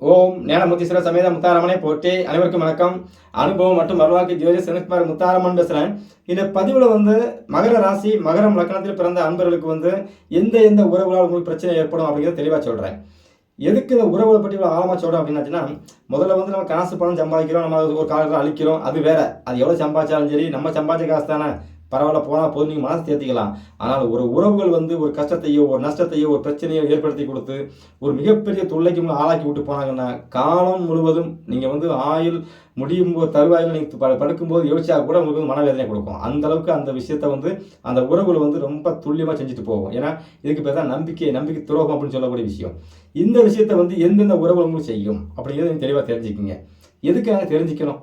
ஓம் ஞானமுத்தீஸ்வர சமேத முத்தாரமனை போற்றி அனைவருக்கும் வணக்கம். அனுபவம் மற்றும் வரலாற்று ஜோதி செனத்குமார் முத்தாரமன் பேசுகிறேன் இந்த பதிவில் வந்து மகர ராசி மகரம் லக்னத்தில் பிறந்த அன்பர்களுக்கு வந்து எந்த எந்த உறவுகளால் உங்களுக்கு பிரச்சனை ஏற்படும் அப்படிங்கிறத தெளிவாக சொல்கிறேன் எதுக்கு இந்த உறவுகளை பற்றி இவ்வளோ ஆழமாக சொல்கிறோம் அப்படின்னாச்சுன்னா முதல்ல வந்து நம்ம காசு பணம் சம்பாதிக்கிறோம் நம்ம ஒரு காலத்தில் அழிக்கிறோம் அது வேற. அது எவ்வளோ சம்பாதிச்சாலும் சரி நம்ம சம்பாதிச்ச காசு தானே. பரவாயில்ல போனால் போதும் நீங்கள் மனசு தேர்த்திக்கலாம் ஆனால் ஒரு உறவுகள் வந்து ஒரு கஷ்டத்தையோ ஒரு நஷ்டத்தையோ ஒரு பிரச்சனையோ ஏற்படுத்தி கொடுத்து ஒரு மிகப்பெரிய தொல்லைக்கு ஆளாக்கி விட்டு போனாங்கன்னா காலம் முழுவதும் நீங்கள் வந்து ஆயுள் முடியும் போது தருவாயில் நீங்கள் ப படுக்கும்போது யோசிச்சா கூட உங்களுக்கு வந்து மனவேதனை கொடுக்கும். அந்த அளவுக்கு அந்த விஷயத்த வந்து அந்த உறவுகள் வந்து ரொம்ப துல்லியமாக செஞ்சுட்டு போகும். ஏன்னா இதுக்கு பேர் தான் நம்பிக்கை நம்பிக்கை துரோகம் அப்படின்னு சொல்லக்கூடிய விஷயம். இந்த விஷயத்தை வந்து எந்தெந்த உறவுகளும் செய்யும் அப்படிங்கிறத நீங்கள் தெளிவாக தெரிஞ்சுக்கிங்க. எதுக்காக தெரிஞ்சுக்கணும்?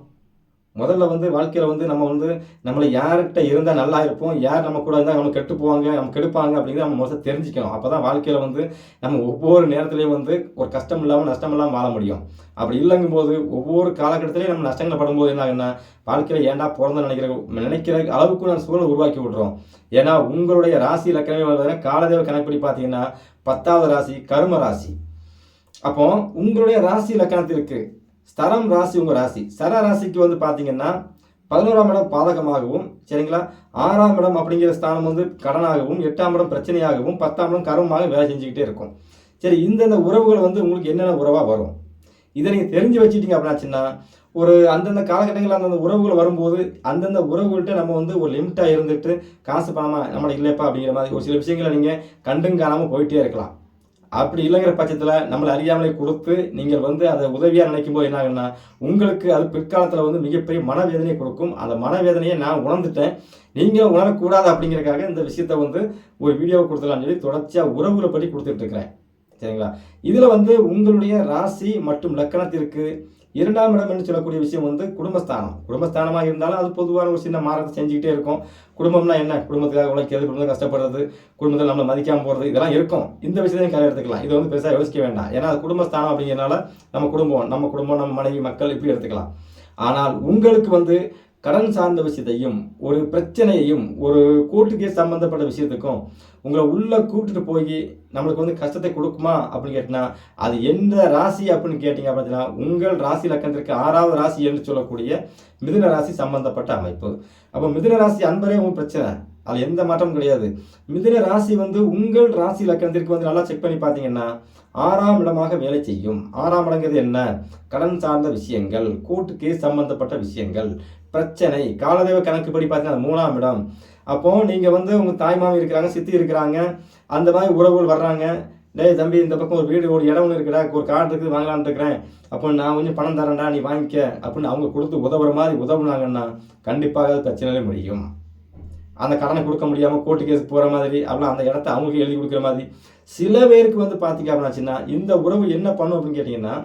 முதல்ல வந்து வாழ்க்கையில் வந்து நம்ம வந்து நம்மளை யார்கிட்ட இருந்தால் நல்லா இருப்போம் யார் நம்ம கூட இருந்தால் நம்ம கெட்டு போவாங்க நம்ம கெடுப்பாங்க அப்படிங்கிறத நம்ம முதல்ல தெரிஞ்சுக்கணும். அப்போ தான் வாழ்க்கையில் வந்து நம்ம ஒவ்வொரு நேரத்துலையும் வந்து ஒரு கஷ்டம் இல்லாமல் நஷ்டம் இல்லாமல் வாழ முடியும். அப்படி இல்லைங்கும் போது ஒவ்வொரு காலகட்டத்திலையும் நம்ம நஷ்டங்களை படும்போது என்ன ஆகுன்னா வாழ்க்கையில் ஏன்டா பிறந்த நினைக்கிற நினைக்கிற அளவுக்கு நான் சூழலை உருவாக்கி விட்றோம் ஏன்னா உங்களுடைய ராசி இலக்கணமே வந்து காலதேவ கணக்குப்படி பார்த்தீங்கன்னா பத்தாவது ராசி கரும ராசி. அப்போ உங்களுடைய ராசி இலக்கணத்திற்கு ஸ்தரம் ராசி உங்கள் ராசி. சர ராசிக்கு வந்து பார்த்தீங்கன்னா பதினோராம் இடம் பாதகமாகவும் சரிங்களா? ஆறாம் இடம் அப்படிங்கிற ஸ்தானம் வந்து கடனாகவும் எட்டாம் இடம் பிரச்சனையாகவும் பத்தாம் இடம் கர்மமாக வேலை செஞ்சுக்கிட்டே இருக்கும். சரி இந்தந்த உறவுகள் வந்து உங்களுக்கு என்னென்ன உறவாக வரும்? இதை நீங்கள் தெரிஞ்சு வச்சுட்டீங்க அப்படின்னாச்சுன்னா ஒரு அந்தந்த காலகட்டங்களில் அந்தந்த உறவுகள் வரும்போது அந்தந்த உறவுகள்கிட்ட நம்ம வந்து ஒரு லிமிட்டாக இருந்துட்டு காசு பணமாக நம்மளை இல்லைப்பா அப்படிங்கிற மாதிரி ஒரு சில விஷயங்களை நீங்கள் கண்டும் காணாமல் போயிட்டே இருக்கலாம். அப்படி இல்லைங்கிற பட்சத்தில் நம்மளை அறியாமலே கொடுத்து நீங்கள் வந்து அதை உதவியாக நினைக்கும் போது என்ன ஆகுன்னா உங்களுக்கு அது பிற்காலத்தில் வந்து மிகப்பெரிய மனவேதனையை கொடுக்கும். அந்த மனவேதனையை நான் உணர்ந்துட்டேன். நீங்களும் உணரக்கூடாது அப்படிங்கிறதுக்காக இந்த விஷயத்த வந்து ஒரு வீடியோவை கொடுத்துலாம்னு சொல்லி தொடர்ச்சியாக உறவுகளை பற்றி கொடுத்துட்டு இருக்கிறேன். சரிங்களா? இதில் வந்து உங்களுடைய ராசி மற்றும் லக்கணத்திற்கு இரண்டாம் இடம் என்று சொல்லக்கூடிய விஷயம் வந்து குடும்பஸ்தானம். குடும்பஸ்தானமாக இருந்தாலும் அது பொதுவான ஒரு சின்ன மாறத்தை செஞ்சுக்கிட்டே இருக்கும். குடும்பம்னா என்ன? குடும்பத்துக்காக உழைக்கிறது குடும்பத்தை கஷ்டப்படுறது குடும்பத்தில் நம்மளை மதிக்காமல் போகிறது இதெல்லாம் இருக்கும். இந்த விஷயத்தையும் கையில் எடுத்துக்கலாம். இது வந்து பெருசாக யோசிக்க வேண்டாம். ஏன்னா அது குடும்பஸ்தானம் அப்படிங்கிறனால நம்ம குடும்பம் நம்ம குடும்பம் நம்ம மனைவி மக்கள் இப்படி எடுத்துக்கலாம். ஆனால் உங்களுக்கு வந்து கடன் சார்ந்த விஷயத்தையும் ஒரு பிரச்சனையையும் ஒரு கூட்டுக்கே சம்மந்தப்பட்ட விஷயத்துக்கும் உங்களை உள்ளே கூட்டிட்டு போய் நம்மளுக்கு வந்து கஷ்டத்தை கொடுக்குமா அப்படின்னு கேட்டினா அது எந்த ராசி அப்படின்னு கேட்டிங்க அப்படின்னா உங்கள் ராசி லக்கணத்திற்கு ஆறாவது ராசி என்று சொல்லக்கூடிய மிதுன ராசி சம்பந்தப்பட்ட அமைப்பு. அப்போ மிதுன ராசி அன்பரே உங்கள் பிரச்சனை. அதில் எந்த மாற்றமும் கிடையாது. மிதுன ராசி வந்து உங்கள் ராசி லக்கணத்திற்கு வந்து நல்லா செக் பண்ணி பார்த்தீங்கன்னா ஆறாம் இடமாக வேலை செய்யும். ஆறாம் இடங்கிறது என்ன? கடன் சார்ந்த விஷயங்கள் கோர்ட்டு கேஸ் சம்பந்தப்பட்ட விஷயங்கள். பிரச்சனை. காலதேவ கணக்குப்படி பார்த்தீங்கன்னா மூணாம் இடம். அப்போ நீங்கள் வந்து உங்கள் தாய்மாமி இருக்கிறாங்க சித்தி இருக்கிறாங்க அந்த மாதிரி உறவுகள் வர்றாங்க. டேய் தம்பி இந்த பக்கம் ஒரு வீடு ஒரு இடம் ஒன்று இருக்குடா ஒரு கார்டு இருக்குது வாங்கலான்னு இருக்கிறேன். அப்போ நான் கொஞ்சம் பணம் தரேன்டா நீ வாங்கிக்க அப்படின்னு அவங்க கொடுத்து உதவுற மாதிரி உதவுனாங்கன்னா கண்டிப்பாக அது பிரச்சனையில முடியும். அந்த கடனை கொடுக்க முடியாமல் கோர்ட்டு கேஸ் போகிற மாதிரி அப்படிலாம் அந்த இடத்த அவங்களுக்கு எழுதி கொடுக்குற மாதிரி. சில பேருக்கு வந்து பார்த்தீங்க அப்படின்னாச்சுன்னா இந்த உறவு என்ன பண்ணும் அப்படின்னு கேட்டிங்கன்னா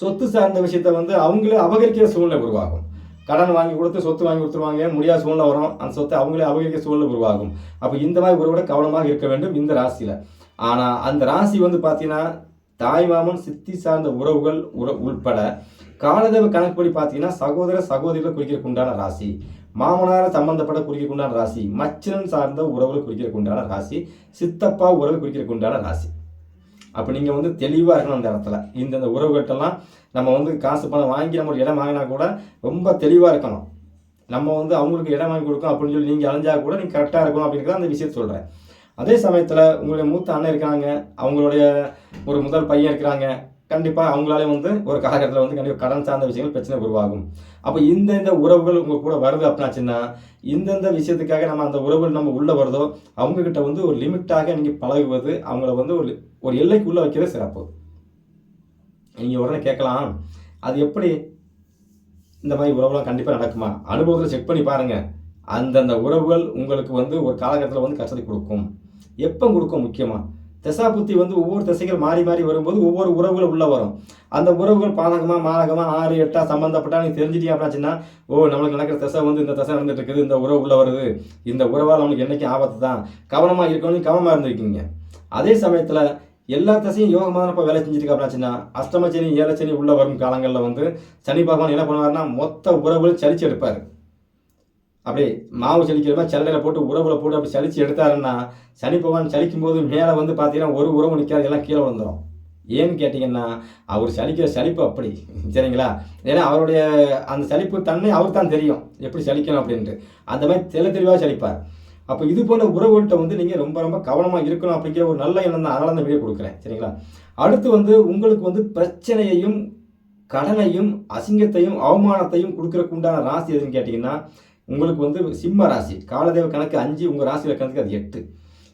சொத்து சார்ந்த விஷயத்த வந்து அவங்களே அபகரிக்கிற சூழ்நிலை உருவாகும். கடன் வாங்கி கொடுத்து சொத்து வாங்கி கொடுத்துருவாங்க. முடியாத சூழ்நிலை வரும். அந்த சொத்தை அவங்களே அபகரிக்க சூழ்நிலை உருவாகும். அப்போ இந்த மாதிரி உறவோட கவனமாக இருக்க வேண்டும் இந்த ராசியில். ஆனால் அந்த ராசி வந்து பார்த்தீங்கன்னா தாய்மாமன் சித்தி சார்ந்த உறவுகள் உற உள்பட காலதேவ கணக்குப்படி பார்த்தீங்கன்னா சகோதர சகோதரிகளை குறிக்கிறதுக்கு உண்டான ராசி. மாமனார சம்பந்தப்பட்ட குறிக்கிறதுக்கு உண்டான ராசி. மச்சனன் சார்ந்த உறவுகளை குறிக்கிறதுக்கு உண்டான ராசி. சித்தப்பா உறவு குறிக்கிறதுக்கு உண்டான ராசி. அப்போ நீங்கள் வந்து தெளிவாக இருக்கணும் அந்த இடத்துல. இந்தந்த உறவுகிட்டலாம் நம்ம வந்து காசு பணம் வாங்கி நம்ம ஒரு இடம் வாங்கினா கூட ரொம்ப தெளிவாக இருக்கணும். நம்ம வந்து அவங்களுக்கு இடம் வாங்கி கொடுக்கணும் அப்படின்னு சொல்லி நீங்கள் அலைஞ்சா கூட நீங்கள் கரெக்டாக இருக்கணும் அப்படிங்கிறத அந்த விஷயத்தை சொல்கிறேன் அதே சமயத்தில் உங்களுடைய மூத்த அண்ணன் இருக்காங்க அவங்களுடைய ஒரு முதல் பையன் இருக்கிறாங்க. கண்டிப்பாக அவங்களாலே வந்து ஒரு காலகட்டத்தில் வந்து கண்டிப்பாக கடன் சார்ந்த விஷயங்கள் பிரச்சனை உருவாகும். அப்போ இந்த இந்த உறவுகள் உங்கள் கூட வருது அப்படின்னாச்சுன்னா இந்தந்த விஷயத்துக்காக நம்ம அந்த உறவுகள் நம்ம உள்ளே வருதோ அவங்கக்கிட்ட வந்து ஒரு லிமிட்டாக நீங்கள் பழகுவது அவங்கள வந்து ஒரு ஒரு எல்லைக்குள்ளே வைக்கிறது சிறப்பு. நீங்கள் உடனே கேட்கலாம். அது எப்படி இந்த மாதிரி உறவுலாம் கண்டிப்பாக நடக்குமா? அனுபவத்தில் செக் பண்ணி பாருங்கள் அந்தந்த உறவுகள் உங்களுக்கு வந்து ஒரு காலகட்டத்தில் வந்து கஷ்டத்தை கொடுக்கும். எப்போ கொடுக்கும் முக்கியமாக திசா புத்தி வந்து ஒவ்வொரு திசைகள் மாறி மாறி வரும்போது ஒவ்வொரு உறவுகள் உள்ளே வரும். அந்த உறவுகள் பாதகமாக மாதகமாக ஆறு எட்டாக சம்மந்தப்பட்டா நீ தெரிஞ்சிட்டியா அப்படின்னாச்சுன்னா ஓ நம்மளுக்கு நடக்கிற திசை வந்து இந்த திசை நடந்துட்டு இருக்குது இந்த உறவு உள்ளே வருது. இந்த உறவால் நம்மளுக்கு என்றைக்கும் ஆபத்து தான். கவனமாக இருக்கணும் கவனமாக இருந்திருக்கீங்க. அதே சமயத்தில் எல்லா திசையும் யோகமாக இப்போ வேலை செஞ்சுட்டு அஷ்டமச்சனி ஏழச்சனி உள்ள வரும் காலங்களில் வந்து சனி பகவான் என்ன பண்ணுவார்னா மொத்த உறவுகள் சலிச்சு எடுப்பார். அப்படியே மாவு சலிக்கிற மாதிரி சல்லையில் போட்டு உறவுல போட்டு அப்படி சலிச்சு எடுத்தாருன்னா சனி பகவான் சலிக்கும் போது மேலே வந்து பார்த்தீங்கன்னா ஒரு உறவு நிற்காது எல்லாம் கீழே விழுந்துடும் ஏன்னு கேட்டிங்கன்னா அவர் சலிக்கிற சலிப்பு அப்படி சரிங்களா? ஏன்னா அவருடைய அந்த சலிப்பு தன்மை அவர் தான் தெரியும் எப்படி சலிக்கணும் அப்படின்ட்டு. அந்த மாதிரி தெளி தெளிவாக சலிப்பார். அப்போ இது போன்ற உறவுகள்கிட்ட வந்து நீங்கள் ரொம்ப ரொம்ப கவனமாக இருக்கணும் அப்படிங்கிற ஒரு நல்ல எண்ணம் தான் அதனால அந்த வீடியோ கொடுக்குறேன். சரிங்களா? அடுத்து வந்து உங்களுக்கு வந்து பிரச்சனையையும் கடனையும் அசிங்கத்தையும் அவமானத்தையும் கொடுக்குறக்கு உண்டான ராசி எதுன்னு கேட்டிங்கன்னா உங்களுக்கு வந்து சிம்ம ராசி. காலதேவ கணக்கு அஞ்சு உங்கள் ராசியில் கணக்கு அது எட்டு.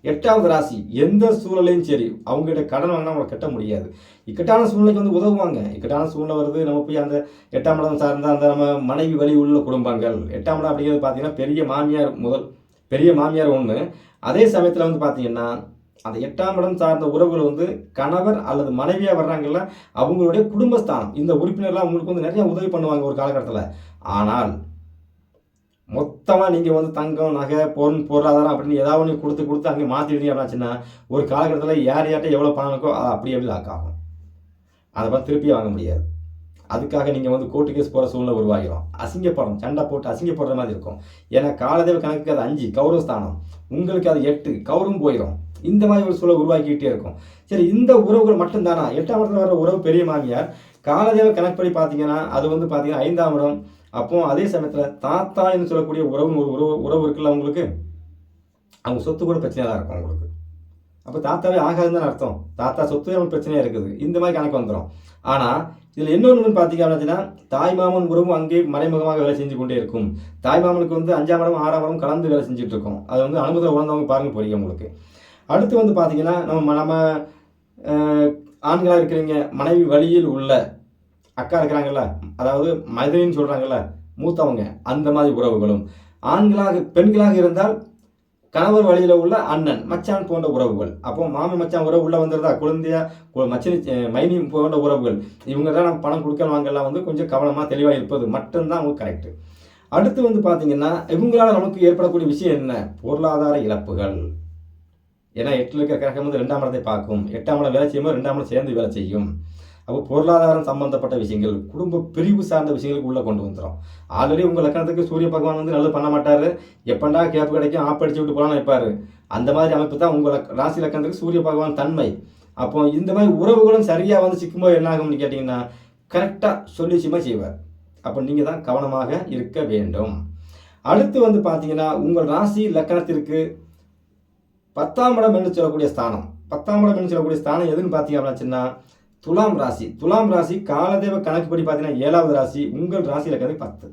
எட்டாவது ராசி எந்த சூழலையும் சரி அவங்ககிட்ட கடன் வாங்கினா அவங்களை கட்ட முடியாது. இக்கட்டான சூழ்நிலைக்கு வந்து உதவுவாங்க. இக்கட்டான சூழ்நிலை வருது நம்ம போய் அந்த எட்டாம் இடம் சார்ந்த அந்த நம்ம மனைவி வழி உள்ள குடும்பங்கள். எட்டாம் இடம் அப்படிங்கிறது பார்த்தீங்கன்னா பெரிய மாமியார் முதல் பெரிய மாமியார் ஒன்று அதே சமயத்தில் வந்து பார்த்தீங்கன்னா அந்த எட்டாம் இடம் சார்ந்த உறவுகள் வந்து கணவர் அல்லது மனைவியாக வர்றாங்கல்ல அவங்களுடைய குடும்பஸ்தானம். இந்த உறுப்பினர்லாம் அவங்களுக்கு வந்து நிறைய உதவி பண்ணுவாங்க ஒரு காலகட்டத்தில். ஆனால் மொத்தமாக நீங்கள் வந்து தங்கம் நகை பொருள் பொருளாதாரம் அப்படின்னு ஏதாவது ஒன்று கொடுத்து கொடுத்து அங்கே மாற்றிடுங்க அப்படின்னாச்சுன்னா ஒரு காலகட்டத்தில் யார் யார்கிட்ட எவ்வளோ பணம் இருக்கோ அது அப்படி அப்படி லாக் ஆகும். அதை பார்த்து திருப்பி வாங்க முடியாது. அதுக்காக நீங்கள் வந்து கோர்ட்டு கேஸ் போகிற சூழ்நிலை உருவாகிடும் அசிங்கப்படும் சண்டை போட்டு அசிங்கப்படுற மாதிரி இருக்கும். ஏன்னா காலதேவ கணக்குக்கு அது அஞ்சு கௌரவஸ்தானம். உங்களுக்கு அது எட்டு கௌரவம் போயிடும் இந்த மாதிரி ஒரு சூழல் உருவாக்கிக்கிட்டே இருக்கும். சரி இந்த உறவுகள் மட்டும்தானா? எட்டாம் இடத்துல வர உறவு பெரிய மாமியார். காலதேவ கணக்குப்படி பார்த்தீங்கன்னா அது வந்து பார்த்தீங்கன்னா ஐந்தாம் இடம். அப்போ அதே சமயத்தில் தாத்தா என்று சொல்லக்கூடிய உறவு ஒரு உறவு உறவு இருக்குல்ல அவங்களுக்கு அவங்க சொத்து கூட பிரச்சனையாக தான் இருக்கும் அவங்களுக்கு அப்போ தாத்தாவே ஆகாதுன்னு தான் அர்த்தம். தாத்தா சொத்து அவங்களுக்கு பிரச்சனையாக இருக்குது. இந்த மாதிரி கணக்கு வந்துடும் ஆனால் இதில் இன்னொன்று பார்த்தீங்க அப்படின்னா தாய்மாமன் உறவும் அங்கே மறைமுகமாக வேலை செஞ்சு கொண்டே இருக்கும். தாய் மாமனுக்கு வந்து அஞ்சாம் இடம் ஆறாம் இடம் கலந்து வேலை செஞ்சுட்டு இருக்கோம். அது வந்து அனுபவத்தில் உணர்ந்தவங்க பாருங்க புரியும் உங்களுக்கு. அடுத்து வந்து பார்த்தீங்கன்னா நம்ம நம்ம ஆண்களாக இருக்கிறீங்க மனைவி வழியில் உள்ள அக்கா இருக்கிறாங்கல்ல அதாவது மதுரைன்னு சொல்கிறாங்கல்ல மூத்தவங்க அந்த மாதிரி உறவுகளும். ஆண்களாக பெண்களாக இருந்தால் கணவர் வழியில் உள்ள அண்ணன் மச்சான் போன்ற உறவுகள். அப்போ மாமி மச்சான் உறவு உள்ளே வந்துருதா குழந்தையா மச்சனி மச்சினி மைனி போன்ற உறவுகள். இவங்க தான் நம்ம பணம் கொடுக்க வாங்கலாம் வந்து கொஞ்சம் கவனமாக தெளிவாக இருப்பது மட்டும்தான் அவங்க கரெக்டு அடுத்து வந்து பார்த்தீங்கன்னா இவங்களால் நமக்கு ஏற்படக்கூடிய விஷயம் என்ன? பொருளாதார இழப்புகள். ஏன்னா எட்டில் இருக்கிற கிரகம் வந்து ரெண்டாம் இடத்தை பார்க்கும். எட்டாம் இடம் வேலை செய்யும்போது ரெண்டாம் இடம் சேர்ந்து வேலை செய்யும். அப்போ பொருளாதாரம் சம்பந்தப்பட்ட விஷயங்கள் குடும்ப பிரிவு சார்ந்த விஷயங்களுக்கு உள்ளே கொண்டு வந்துடும் ஆல்ரெடி உங்கள் லக்கணத்துக்கு சூரிய பகவான் வந்து நல்லது பண்ண மாட்டார். எப்பண்டா கேப் கிடைக்கும் ஆப் அடிச்சு விட்டு போகலான்னு வைப்பார் அந்த மாதிரி அமைப்பு தான் உங்கள் ராசி லக்கணத்துக்கு சூரிய பகவான் தன்மை. அப்போ இந்த மாதிரி உறவுகளும் சரியாக வந்து சிக்கும்போது என்ன ஆகும்னு கேட்டிங்கன்னா கரெக்டாக சொல்யூஷமாக செய்வார். அப்போ நீங்கள் தான் கவனமாக இருக்க வேண்டும். அடுத்து வந்து பார்த்தீங்கன்னா உங்கள் ராசி லக்கணத்திற்கு பத்தாம் இடம் என்று சொல்லக்கூடிய ஸ்தானம். பத்தாம் இடம் என்று சொல்லக்கூடிய ஸ்தானம் எதுன்னு பார்த்தீங்க அப்படின்னா துலாம் ராசி. துலாம் ராசி காலதேவ கணக்குப்படி பார்த்தீங்கன்னா ஏழாவது ராசி உங்கள் ராசியில் இருக்கிறது பத்து.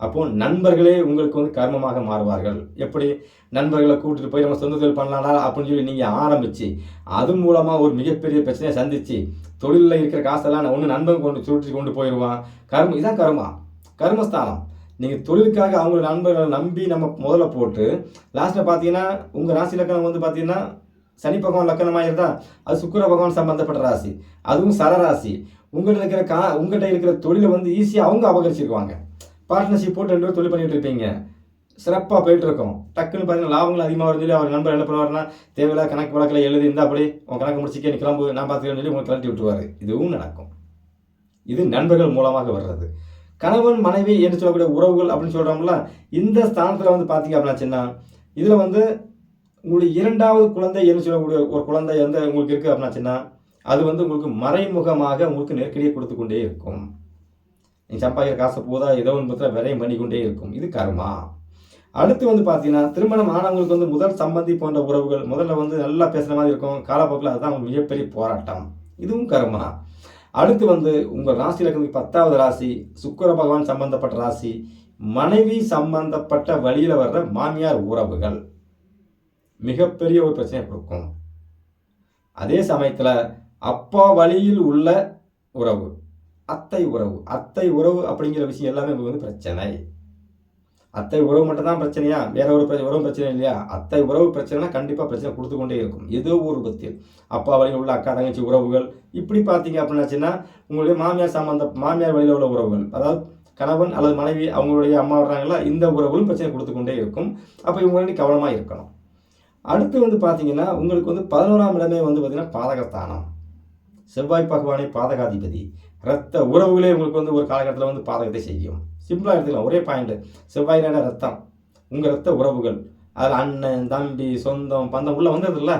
அப்போ நண்பர்களே உங்களுக்கு வந்து கர்மமாக மாறுவார்கள். எப்படி? நண்பர்களை கூட்டிட்டு போய் நம்ம சொந்த தொழில் பண்ணலாம்டா அப்படின்னு சொல்லி நீங்கள் ஆரம்பிச்சு அது மூலமாக ஒரு மிகப்பெரிய பிரச்சனையை சந்திச்சு தொழிலில் இருக்கிற காசெல்லாம் நான் ஒன்று நண்பன் கொண்டு சுருட்டி கொண்டு போயிடுவான் கர்மம் இதுதான் கர்மா. கர்மஸ்தானம். நீங்கள் தொழிலுக்காக அவங்க நண்பர்களை நம்பி நம்ம முதல்ல போட்டு லாஸ்ட்டில் பார்த்தீங்கன்னா உங்கள் ராசி லக்கணம் வந்து பார்த்தீங்கன்னா சனி பகவான் லக்கணமாக இருந்தால் அது சுக்கிர பகவான் சம்பந்தப்பட்ட ராசி. அதுவும் சரராசி உங்கள்கிட்ட இருக்கிற கா உங்கள்கிட்ட இருக்கிற தொழிலை வந்து ஈஸியாக அவங்க அபகரிச்சிருவாங்க. பார்ட்னர்ஷிப் போட்டு ரெண்டு பேரும் தொழில் பண்ணிட்டு இருப்பீங்க. சிறப்பாக போயிட்டு இருக்கோம். டக்குன்னு பார்த்தீங்கன்னா லாபங்கள் அதிகமாக வருது சொல்லி அவர் நண்பர் என்ன பண்ணுவாருன்னா தேவையில்ல கணக்கு வழக்கில் எழுதி இருந்தால் அப்படி உன் கணக்கு முடிச்சிக்க நீ கிளம்பு நான் பார்த்துக்கிறேன்னு சொல்லி உங்களை கிளட்டி விட்டுருவார். இதுவும் நடக்கும். இது நண்பர்கள் மூலமாக வர்றது. கணவன் மனைவி என்று சொல்லக்கூடிய உறவுகள் அப்படின்னு சொல்கிறோம்ல இந்த ஸ்தானத்தில் வந்து பார்த்தீங்க அப்படின்னாச்சுன்னா இதில் வந்து உங்களுடைய இரண்டாவது குழந்தை என்ன சொல்லக்கூடிய ஒரு குழந்தை வந்து உங்களுக்கு இருக்குது அப்படின்னாச்சுன்னா அது வந்து உங்களுக்கு மறைமுகமாக உங்களுக்கு நெருக்கடியை கொடுத்து கொண்டே இருக்கும். நீ சம்பாதிக்கிற காசை போதா ஏதோ ஒன்று பத்திர விரையும் பண்ணிக்கொண்டே இருக்கும். இது கர்மா. அடுத்து வந்து பார்த்தீங்கன்னா திருமணம் ஆனவங்களுக்கு வந்து முதல் சம்பந்தி போன்ற உறவுகள் முதல்ல வந்து நல்லா பேசுகிற மாதிரி இருக்கும். காலப்போக்கில் அதுதான் அவங்க மிகப்பெரிய போராட்டம். இதுவும் கர்மா. அடுத்து வந்து உங்கள் ராசியில் இருக்கிறது பத்தாவது ராசி சுக்கர பகவான் சம்பந்தப்பட்ட ராசி மனைவி சம்பந்தப்பட்ட வழியில் வர்ற மாமியார் உறவுகள். மிகப்பெரிய ஒரு பிரச்சனையை கொடுக்கும் அதே சமயத்தில் அப்பா வழியில் உள்ள உறவு அத்தை உறவு அத்தை உறவு அப்படிங்கிற விஷயம் எல்லாமே வந்து பிரச்சனை. அத்தை உறவு மட்டும் தான் பிரச்சனையா? வேற ஒரு உறவு பிரச்சனை இல்லையா? அத்தை உறவு பிரச்சனைனா கண்டிப்பாக பிரச்சனை கொடுத்து கொண்டே இருக்கும். ஏதோ ஒரு பத்தில் அப்பா வழியில் உள்ள அக்கா தங்கச்சி உறவுகள். இப்படி பார்த்தீங்க அப்படின்னாச்சுன்னா உங்களுடைய மாமியார் சம்பந்த மாமியார் வழியில் உள்ள உறவுகள். அதாவது கணவன் அல்லது மனைவி அவங்களுடைய அம்மா வர்றாங்களா? இந்த உறவுகளும் பிரச்சனை கொடுத்து கொண்டே இருக்கும். அப்போ இவங்க கவனமாக இருக்கணும். அடுத்து வந்து பார்த்தீங்கன்னா உங்களுக்கு வந்து பதினோராம் இடமே வந்து பார்த்தீங்கன்னா பாதகஸ்தானம். செவ்வாய் பகவானே பாதகாதிபதி. ரத்த உறவுகளே உங்களுக்கு வந்து ஒரு காலகட்டத்தில் வந்து பாதகத்தை செய்யும். சிம்பிளாக எடுத்துக்கலாம். ஒரே பாயிண்ட் செவ்வாயினால ரத்தம் உங்கள் ரத்த உறவுகள். அதில் அண்ணன் தம்பி சொந்தம் பந்தம் உள்ளே வந்ததில்ல.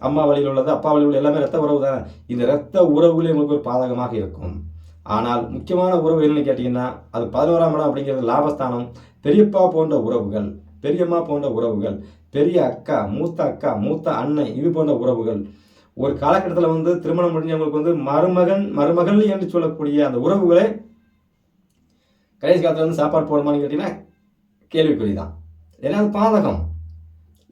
அம்மா வழியில் உள்ளது அப்பா வழியில் உள்ள எல்லாமே ரத்த உறவு தானே. இந்த ரத்த உறவுகளே உங்களுக்கு ஒரு பாதகமாக இருக்கும். ஆனால் முக்கியமான உறவு என்னன்னு கேட்டிங்கன்னா அது பதினோராம் இடம் அப்படிங்கிறது லாபஸ்தானம். பெரியப்பா போன்ற உறவுகள். பெரியம்மா போன்ற உறவுகள் பெரிய அக்கா மூத்த அக்கா மூத்த அண்ணன் இது போன்ற உறவுகள். ஒரு காலகட்டத்தில் வந்து திருமணம் முடிஞ்சவங்களுக்கு வந்து மருமகன் மருமகள் என்று சொல்லக்கூடிய அந்த உறவுகளே கடைசி காலத்தில் வந்து சாப்பாடு போடுமான்னு கேட்டிங்கன்னா கேள்விக்குறி தான் ஏன்னா அது பாதகம்.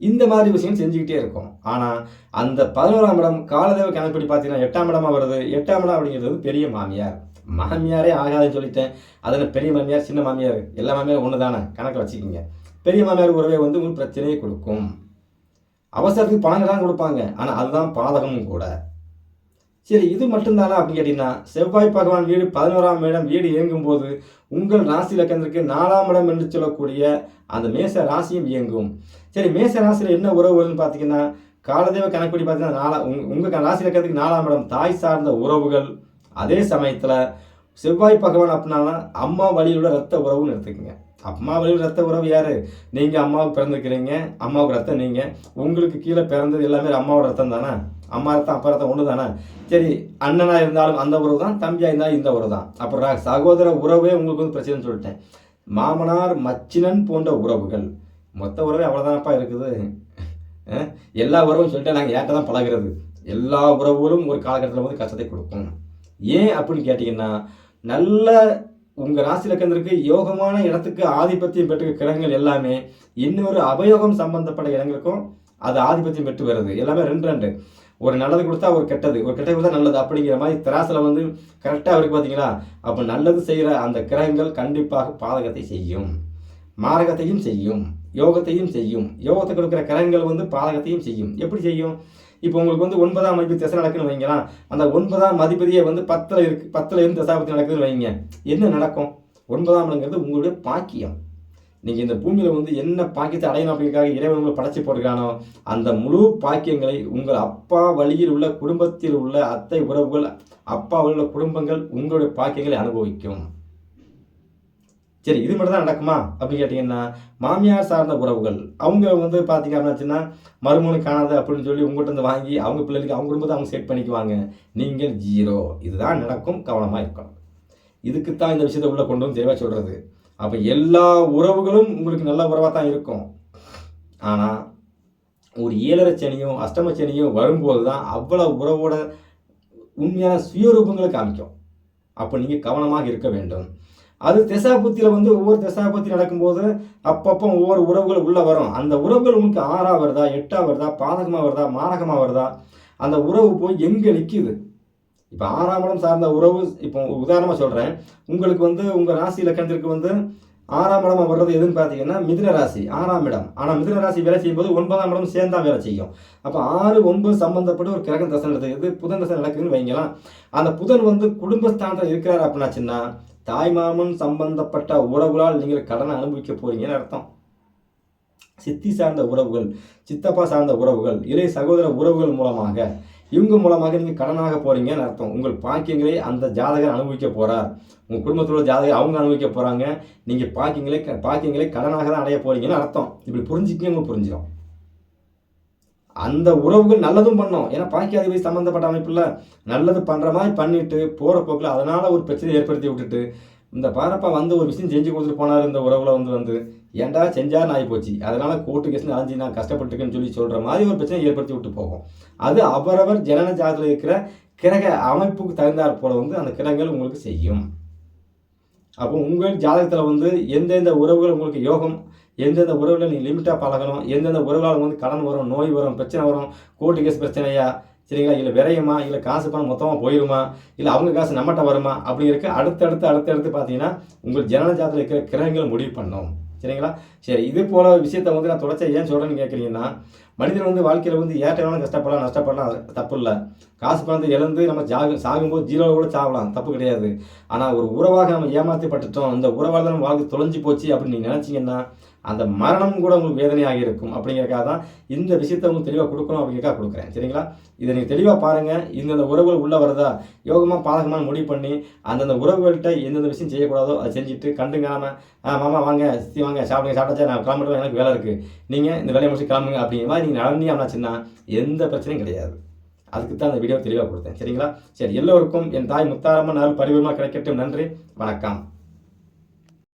இந்த மாதிரி விஷயம் செஞ்சுக்கிட்டே இருக்கும். ஆனால் அந்த பதினோராம் இடம் காலதேவ கணக்குப்படி பார்த்தீங்கன்னா எட்டாம் இடமா வருது. எட்டாம் இடம் அப்படிங்கிறது பெரிய மாமியார். மாமியாரே ஆகாதுன்னு சொல்லிட்டேன். அதில் பெரிய மாமியார் சின்ன மாமியார் எல்லா மாமியார் ஒன்று தானே கணக்கில் வச்சுக்கிங்க. பெரிய மாமியார் உறவே வந்து உங்களுக்கு பிரச்சனையை கொடுக்கும். அவசரத்துக்கு பணங்கள் தான் கொடுப்பாங்க. ஆனால் அதுதான் பாதகமும் கூட. சரி இது மட்டும்தானா அப்படின்னு கேட்டிங்கன்னா செவ்வாய் பகவான் வீடு பதினோராம் இடம் வீடு இயங்கும் போது உங்கள் ராசி லக்கணத்திற்கு நாலாம் இடம் என்று சொல்லக்கூடிய அந்த மேச ராசியும் இயங்கும். சரி மேச ராசியில் என்ன உறவு வருதுன்னு பார்த்தீங்கன்னா காலதேவ கணக்குப்படி பார்த்தீங்கன்னா நாலா உங் உங்கள் ராசி லக்கணத்துக்கு நாலாம் இடம் தாய் சார்ந்த உறவுகள். அதே சமயத்தில் செவ்வாய் பகவான் அப்படின்னா அம்மா வழியுள்ள ரத்த உறவுன்னு எடுத்துக்கோங்க. அம்மா வழியில் ரத்த உறவு யார்? நீங்கள் அம்மாவுக்கு பிறந்திருக்கிறீங்க அம்மாவுக்கு ரத்தம் நீங்கள் உங்களுக்கு கீழே பிறந்தது எல்லாமே அம்மாவோட ரத்தம் தானே? அம்மா ரத்தம் அப்பா ரத்தம் ஒன்று தானே? சரி அண்ணனாக இருந்தாலும் அந்த உறவு தான் தம்பியாக இருந்தாலும் இந்த உறவு தான். அப்புறம் சகோதர உறவே உங்களுக்கு வந்து பிரச்சனைன்னு சொல்லிட்டேன். மாமனார் மச்சினன் போன்ற உறவுகள். மொத்த உறவே அவ்வளோதானப்பா இருக்குது? எல்லா உறவும் சொல்லிட்டு நாங்கள் ஏற்ற தான் பழகிறது. எல்லா உறவுகளும் ஒரு காலகட்டத்தில் வந்து கஷ்டத்தை கொடுக்கும். ஏன் அப்படின்னு கேட்டிங்கன்னா நல்ல உங்கள் ராசி லக்கணத்திற்கு யோகமான இடத்துக்கு ஆதிபத்தியம் பெற்ற கிரகங்கள் எல்லாமே இன்னொரு அபயோகம் சம்பந்தப்பட்ட இடங்களுக்கும் அது ஆதிபத்தியம் பெற்று வருது. எல்லாமே ரெண்டு ரெண்டு. ஒரு நல்லது கொடுத்தா ஒரு கெட்டது. ஒரு கெட்டது கொடுத்தா நல்லது அப்படிங்கிற மாதிரி திராசில் வந்து கரெக்டாக இருக்கு பார்த்தீங்களா அப்போ நல்லது செய்கிற அந்த கிரகங்கள் கண்டிப்பாக பாதகத்தை செய்யும். மாரகத்தையும் செய்யும். யோகத்தையும் செய்யும். யோகத்தை கொடுக்குற கிரகங்கள் வந்து பாதகத்தையும் செய்யும். எப்படி செய்யும்? இப்போ உங்களுக்கு வந்து ஒன்பதாம் மதிப்பு திசை நடக்குன்னு வைங்களேன். அந்த ஒன்பதாம் மதிப்பதியே வந்து பத்தில் இருக்கு பத்தில் இருந்து தசாபத்தி நடக்குதுன்னு வைங்க. என்ன நடக்கும்? ஒன்பதாம் இடங்கிறது உங்களுடைய பாக்கியம். நீங்கள் இந்த பூமியில் வந்து என்ன பாக்கியத்தை அடையணும் அப்படிங்கிறதுக்காக இறைவன் உங்களை படைச்சி போட்டிருக்கானோ அந்த முழு பாக்கியங்களை உங்கள் அப்பா வழியில் உள்ள குடும்பத்தில் உள்ள அத்தை உறவுகள் அப்பா வழியில் உள்ள குடும்பங்கள் உங்களுடைய பாக்கியங்களை அனுபவிக்கும். சரி இது மட்டும் தான் நடக்குமா? அப்படின்னு கேட்டிங்கன்னா மாமியார் சார்ந்த உறவுகள். அவங்க வந்து பார்த்தீங்க அப்படின்னாச்சுன்னா மருமகனு காணாது அப்படின்னு சொல்லி உங்கள்கிட்ட இருந்து வாங்கி அவங்க பிள்ளைகளுக்கு அவங்க குடும்பத்தை அவங்க செட் பண்ணிக்குவாங்க. நீங்கள் ஜீரோ. இதுதான் நடக்கும். கவனமாக இருக்கணும். இதுக்கு தான் இந்த விஷயத்தை உள்ளே கொண்டு வந்து தெளிவாக சொல்கிறது அப்போ எல்லா உறவுகளும் உங்களுக்கு நல்ல உறவாக தான் இருக்கும். ஆனால் ஒரு ஏழரை சனியும் அஷ்டம சனியும் வரும்போது தான் அவ்வளோ உறவோட உண்மையான சுயரூபங்களை காமிக்கும். அப்போ நீங்கள் கவனமாக இருக்க வேண்டும். அது திசாபுத்தியில் வந்து ஒவ்வொரு திசாபுத்தி நடக்கும்போது அப்பப்போ ஒவ்வொரு உறவுகள் உள்ளே வரும். அந்த உறவுகள் உங்களுக்கு ஆறாக வருதா எட்டாக வருதா பாதகமாக வருதா மாரகமாக வருதா? அந்த உறவு போய் எங்கே நிற்கிது இப்போ ஆறாம் இடம் சார்ந்த உறவு இப்போ உதாரணமாக சொல்கிறேன் உங்களுக்கு வந்து உங்கள் ராசி இலக்கணத்திற்கு வந்து ஆறாம் இடமா வர்றது எதுன்னு பார்த்தீங்கன்னா மிதுன ராசி ஆறாம் இடம். ஆனால் மிதுன ராசி வேலை செய்யும்போது ஒன்பதாம் இடம் சேர்ந்தா வேலை செய்யும். அப்போ ஆறு ஒன்பது சம்பந்தப்பட்டு ஒரு கிரகம் தசை நடக்குது. புதன் தசை நடக்குதுன்னு வைங்கலாம் அந்த புதன் வந்து குடும்பஸ்தானத்தில் இருக்கிறார் அப்படின்னாச்சுன்னா தாய்மாமன் சம்பந்தப்பட்ட உறவுகளால் நீங்கள் கடனை அனுபவிக்க போறீங்கன்னு அர்த்தம். சித்தி சார்ந்த உறவுகள் சித்தப்பா சார்ந்த உறவுகள் இறை சகோதர உறவுகள் மூலமாக இவங்க மூலமாக நீங்கள் கடனாக போகிறீங்கன்னு அர்த்தம். உங்கள் பாக்கியங்களை அந்த ஜாதகர் அனுபவிக்க போகிறார் உங்கள் குடும்பத்தோட ஜாதகர் அவங்க அனுபவிக்க போகிறாங்க நீங்கள் பாக்கியங்களை பாக்கியங்களை கடனாக தான் அடைய போகிறீங்கன்னு அர்த்தம். இப்படி புரிஞ்சுக்கங்க உங்களுக்கு புரிஞ்சிடும் அந்த உறவுகள் நல்லதும் பண்ணோம். ஏன்னா பாக்கியாதிபதி சம்மந்தப்பட்ட அமைப்பில் நல்லது பண்ணுற மாதிரி பண்ணிட்டு போகிற போக்கில் அதனால் ஒரு பிரச்சனை ஏற்படுத்தி விட்டுட்டு இந்த பாரப்பா வந்து ஒரு விஷயம் செஞ்சு கொடுத்துட்டு போனார் இந்த உறவுல வந்து வந்து. ஏன்டா செஞ்சாருன்னு ஆகி போச்சு. அதனால் கோர்ட்டு கேஸ் அலைஞ்சி நான் கஷ்டப்பட்டுருக்கேன்னு சொல்லி சொல்கிற மாதிரி ஒரு பிரச்சனை ஏற்படுத்தி விட்டு போகும். அது அவரவர் ஜனன ஜாதத்தில் இருக்கிற கிரக அமைப்புக்கு தகுந்தாற் போல வந்து அந்த கிரகங்கள் உங்களுக்கு செய்யும். அப்போ உங்கள் ஜாதகத்தில் வந்து எந்தெந்த உறவுகள் உங்களுக்கு யோகம் எந்தெந்த உறவுல நீங்கள் லிமிட்டாக பழகணும் எந்தெந்த உறவுகளால் வந்து கடன் வரும் நோய் வரும் பிரச்சனை வரும் கோர்ட்டு கேஸ் பிரச்சனையா சரிங்களா? இல்லை விரையுமா? இல்லை காசு பணம் மொத்தமாக போயிருமா? இல்லை அவங்க காசு நம்மகிட்ட வருமா? அப்படிங்கிறக்கு அடுத்தடுத்து அடுத்தடுத்து பார்த்தீங்கன்னா உங்கள் ஜனன ஜாதத்தில் இருக்கிற கிரகங்கள் முடிவு பண்ணும். சரிங்களா? சரி இது போல விஷயத்த வந்து நான் தொடர்ச்சியாக ஏன் சொல்கிறேன்னு கேட்குறீங்கன்னா மனிதன் வந்து வாழ்க்கையில் வந்து ஏற்றவனும் கஷ்டப்படலாம் நஷ்டப்படலாம் தப்பு இல்லை காசு பணத்தை இழந்து நம்ம ஜாக சாகும்போது ஜீரோவில் கூட சாகலாம் தப்பு கிடையாது. ஆனால் ஒரு உறவாக நம்ம ஏமாற்றப்பட்டுட்டோம் இந்த உறவால் தான் நம்ம வாழ்க்கை தொலைஞ்சு போச்சு அப்படின்னு நீங்கள் நினச்சிங்கன்னா அந்த மரணம் கூட உங்களுக்கு வேதனையாக இருக்கும். அப்படிங்கிறக்காக தான் இந்த விஷயத்தை உங்களுக்கு தெளிவாக கொடுக்கணும் அப்படிங்கிறக்காக கொடுக்குறேன். சரிங்களா? இதை நீங்கள் தெளிவாக பாருங்கள் இந்தந்த உறவுகள் உள்ளே வருதா? யோகமாக பாதகமாக முடிவு பண்ணி அந்தந்த உறவுகள்கிட்ட எந்தெந்த விஷயம் செய்யக்கூடாதோ அதை செஞ்சுட்டு கண்டுங்க நாம மாமா வாங்க சித்தி வாங்க சாப்பிடுங்க சாப்பிட்டாச்சா? நான் கிளம்பிட்டு எனக்கு வேலை இருக்குது நீங்கள் இந்த வேலையை முடிச்சு கிளம்புங்க அப்படிங்கிற மாதிரி நீங்கள் நீ நடனியாம்னாச்சுன்னா எந்த பிரச்சனையும் கிடையாது. அதுக்கு தான் அந்த வீடியோ தெளிவாக கொடுத்தேன். சரிங்களா? சரி எல்லோருக்கும் என் தாய் முத்தாரமாக அருள் பரிபூர்ணமாக கிடைக்கட்டும். நன்றி. வணக்கம்.